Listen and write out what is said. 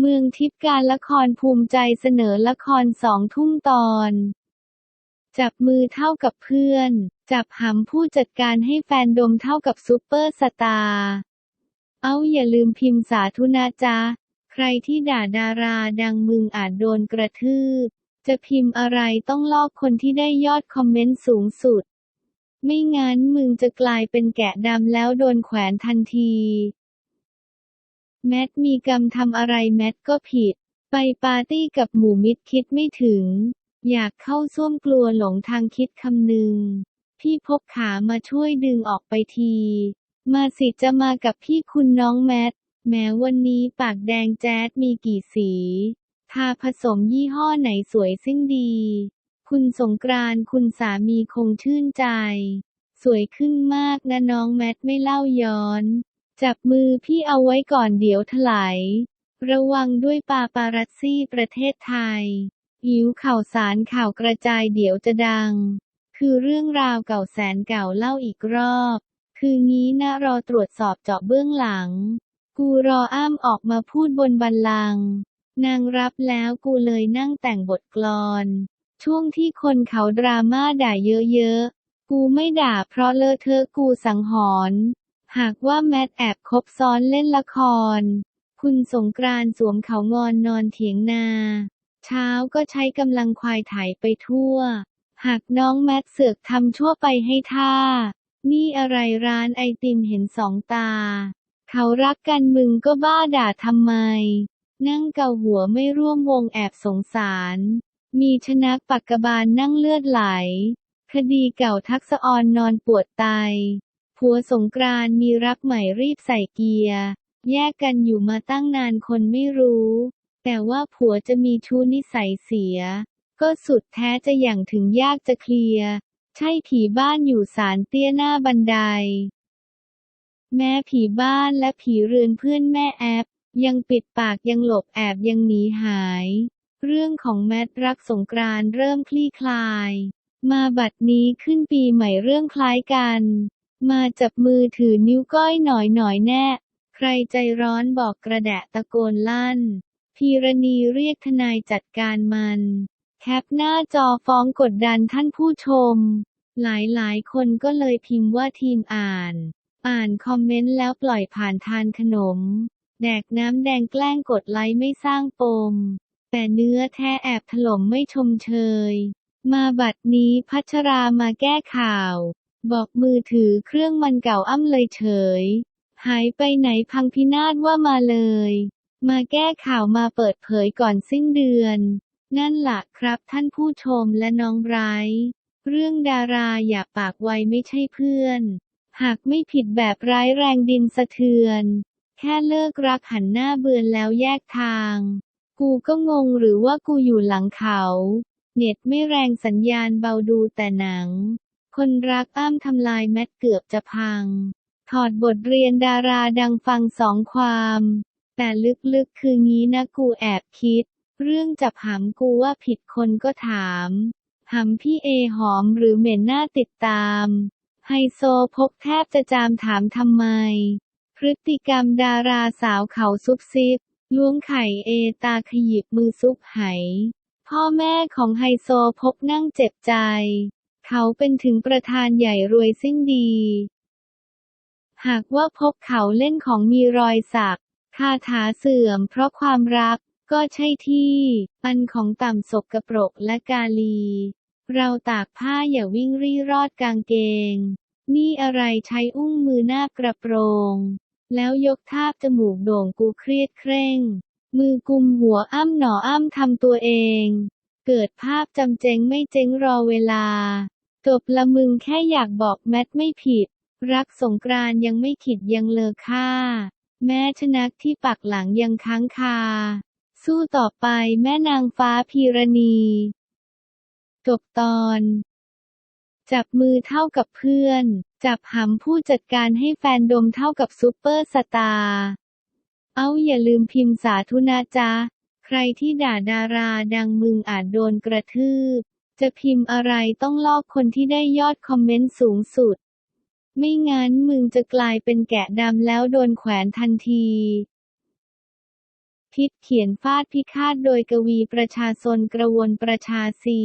เมืองทิพย์การละครภูมิใจเสนอละครสองทุ่มตอน จับมือเท่ากับเพื่อน จับหำผู้จัดการให้แฟนดมเท่ากับซุปเปอร์สตาร์ เอาอย่าลืมพิมพ์สาธุนะจ๊ะ ใครที่ด่าดาราดังมึงอาจโดนกระทืบ จะพิมพ์อะไรต้องลอกคนที่ได้ยอดคอมเมนต์สูงสุด ไม่งั้นมึงจะกลายเป็นแกะดำแล้วโดนแขวนทันที แมทมีกรรมทำอะไรแมทก็ผิด ไปปาร์ตี้กับหมู่มิตรคิดไม่ถึง อยากเข้าส้วมกลัวหลงทางคิดคำนึง พี่พกขามาช่วยดึงออกไปที มาสิจะมากับพี่คุณน้องแมท แม้วันนี้ปากแดงแจ๊ดมีกี่สี ทาผสมยี่ห้อไหนสวยซิ่งดี คุณสงกรานคุณสามีคงชื่นใจ สวยขึ้นมากนะน้องแมทไม่เล่าย้อน จับมือพี่เอาไว้ก่อนเดี๋ยวถลาย ระวังด้วยปาปารัสซี่ประเทศไทย หิวข่าวสารข่าวกระจายเดี๋ยวจะดัง คือเรื่องราวเก่าแสนเก่าเล่าอีกรอบ คืองี้นะรอตรวจสอบเจาะเบื้องหลัง กูรออ้ามออกมาพูดบนบัลลัง นางรับแล้วกูเลยนั่งแต่งบทกลอน ช่วงที่คนเขาดราม่าด่าเยอะๆ กูไม่ด่าเพราะเลอะเทอะกูสังหรณ์ หากว่าแมทแอบคบซ้อนเล่นละคร คุณสงกรานสวมเขางอนนอนเถียงนา เช้าก็ใช้กำลังควายไถ่ายไปทั่ว หากน้องแมทเสือกทำชั่วไปให้ท่า นี่อะไรร้านไอติมเห็นสองตา เขารักกันมึงก็บ้าด่าทำไม นั่งเกาหัวไม่ร่วมวงแอบสงสาร มีชนักปักกบาลนั่งเลือดไหล คดีเก่าทักษออนนอนปวดไต ผัวสงกรานมีรักใหม่รีบใส่เกียร์ แยกกันอยู่มาตั้งนานคนไม่รู้ แต่ว่าผัวจะมีชู้นิสัยเสีย ก็สุดแท้จะอย่างถึงยากจะเคลียร์ใช่ผีบ้านอยู่ศาลเตี้ยหน้าบันได แม้ผีบ้านและผีเรือนเพื่อนแม่แอปยังปิดปากยังหลบแอบยังหนีหาย เรื่องของแมทรักสงกรานเริ่มคลี่คลาย มาบัดนี้ขึ้นปีใหม่เรื่องคล้ายกัน มาจับมือถือนิ้วก้อยหน่อยหน่อยแน่ ใครใจร้อนบอกกระแดะตะโกนลั่น พีรณีเรียกทนายจัดการมัน แคปหน้าจอฟ้องกดดันท่านผู้ชม หลายๆ คนก็เลยพิมพ์ว่าทีมอ่าน อ่านคอมเมนต์แล้วปล่อยผ่านทานขนม แดกน้ำแดงแกล้งกดไลค์ไม่สร้างปม แต่เนื้อแท้แอบถล่มไม่ชมเชย มาบัดนี้พัชรามาแก้ข่าว บอกมือถือเครื่องมันเก่าอ้ำเลยเฉย หายไปไหนพังพินาศว่ามาเลย มาแก้ข่าวมาเปิดเผยก่อนสิ้นเดือน นั่นล่ะครับท่านผู้ชมและน้องไบรท์เรื่องดาราอย่าปากไวไม่ใช่เพื่อน หากไม่ผิดแบบร้ายแรงดินสะเทือน แค่เลิกรักหันหน้าเบือนแล้วแยกทาง กูก็งงหรือว่ากูอยู่หลังเขา เน็ตไม่แรงสัญญาณเบาดูแต่หนัง คนรักอ้ามทำลายแมทเกือบจะพัง ถอดบทเรียนดาราดังฟังสองความ แต่ลึกๆคืองี้นะกูแอบคิด เรื่องจับหำกูว่าผิดคนก็ถามหำพี่เอหอมหรือเหม็นหน้าติดตาม ไฮโซพกแทบจะจามถามทำไม พฤติกรรมดาราสาวเขาซุบซิบล้วงไข่เอตาขยิบมือซุบไห พ่อแม่ของไฮโซพกนั่งเจ็บใจ เขาเป็นถึงประธานใหญ่รวยซิ่งดี หากว่าพบเขาเล่นของมีรอยสัก คาถาเสื่อมเพราะความรัก ก็ใช่ที่อันของต่ำศกกระปรกและกาลี เราตากผ้าอย่าวิ่งรี่รอดกางเกง นี่อะไรใช้อุ้งมือหน้ากระโปรง แล้วยกทาบจมูกโด่งกูเครียดเคร่ง มือกุมหัวอ้ำหนออ้ำทำตัวเองเกิดภาพจำเจงไม่เจงรอเวลา จบละมึงแค่อยากบอกแมทไม่ผิด รักสงกรานยังไม่ขิดยังเลอค่า แม้ชนักที่ปักหลังยังค้างคา สู้ต่อไปแม่นางฟ้าพีรณี จบตอน จับมือเท่ากับเพื่อน จับหำผู้จัดการให้แฟนดมเท่ากับซุปเปอร์สตาร์ เอาอย่าลืมพิมพ์สาธุนะจ๊ะใครที่ด่าดาราดังมึงอาจโดนกระทืบ จะพิมพ์อะไรต้องลอกคนที่ได้ยอดคอมเมนต์สูงสุด ไม่งั้นมึงจะกลายเป็นแกะดำแล้วโดนแขวนทันที พิษเขียนฟาดพิฆาตโดยกวีประชาชนกระวนประชาซี